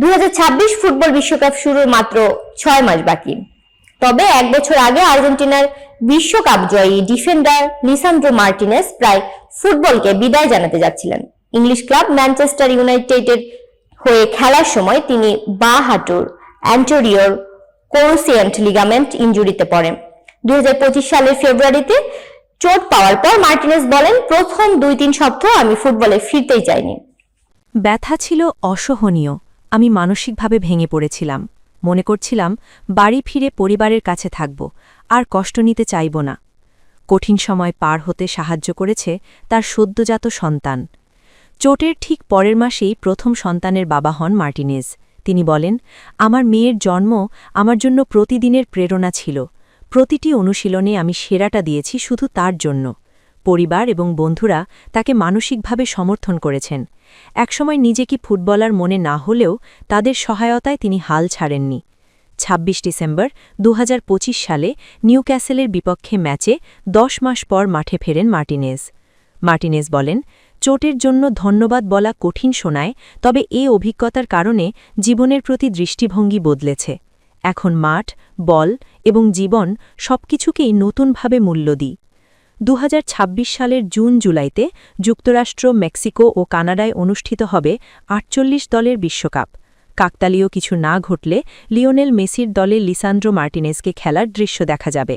দুই হাজার ছাব্বিশ ফুটবল বিশ্বকাপ শুরুর মাত্র ছয় মাস বাকি। তবে এক বছর আগে আর্জেন্টিনার বিশ্বকাপ জয়ী ডিফেন্ডার লিসান্ড্রো মার্টিনেস প্রায় ফুটবলকে বিদায় জানাতে যাচ্ছিলেন। ইংলিশ ক্লাব ম্যানচেস্টার ইউনাইটেডের হয়ে খেলার সময় তিনি বা হাঁটুর অ্যান্টোরিওর কোরসিয়েন্ট লিগামেন্ট ইনজুরিতে পড়েন। দুই হাজার পঁচিশ সালের ফেব্রুয়ারিতে চোট পাওয়ার পর মার্টিনেস বলেন, প্রথম দুই তিন সপ্তাহ আমি ফুটবলে ফিরতেই চাইনি। ব্যথা ছিল অসহনীয়। আমি মানসিকভাবে ভেঙে পড়েছিলাম। মনে করছিলাম, বাড়ি ফিরে পরিবারের কাছে থাকব, আর কষ্ট নিতে চাইব না। কঠিন সময় পার হতে সাহায্য করেছে তার সদ্যজাত সন্তান। চোটের ঠিক পরের মাসেই প্রথম সন্তানের বাবা হন মার্টিনেজ। তিনি বলেন, আমার মেয়ের জন্ম আমার জন্য প্রতিদিনের প্রেরণা ছিল। প্রতিটি অনুশীলনে আমি সেরাটা দিয়েছি শুধু তার জন্য। পরিবার এবং বন্ধুরা তাকে মানসিকভাবে সমর্থন করেছেন। একসময় নিজেকে ফুটবলার মনে না হলেও তাদের সহায়তায় তিনি হাল ছাড়েননি। ২৬ ডিসেম্বর দু হাজার পঁচিশ সালে নিউ ক্যাসেলের বিপক্ষে ম্যাচে দশ মাস পর মাঠে ফেরেন মার্টিনেজ। মার্টিনেজ বলেন, চোটের জন্য ধন্যবাদ বলা কঠিন শোনায়, তবে এ অভিজ্ঞতার কারণে জীবনের প্রতি দৃষ্টিভঙ্গি বদলেছে। এখন মাঠ, বল এবং জীবন সবকিছুকেই নতুনভাবে মূল্য দিই। দু হাজার ছাব্বিশ সালের জুন জুলাইতে যুক্তরাষ্ট্র, মেক্সিকো ও কানাডায় অনুষ্ঠিত হবে আটচল্লিশ দলের বিশ্বকাপ। কাকতালীয় কিছু না ঘটলে লিওনেল মেসির দলে লিসান্দ্রো মার্টিনেজকে খেলার দৃশ্য দেখা যাবে।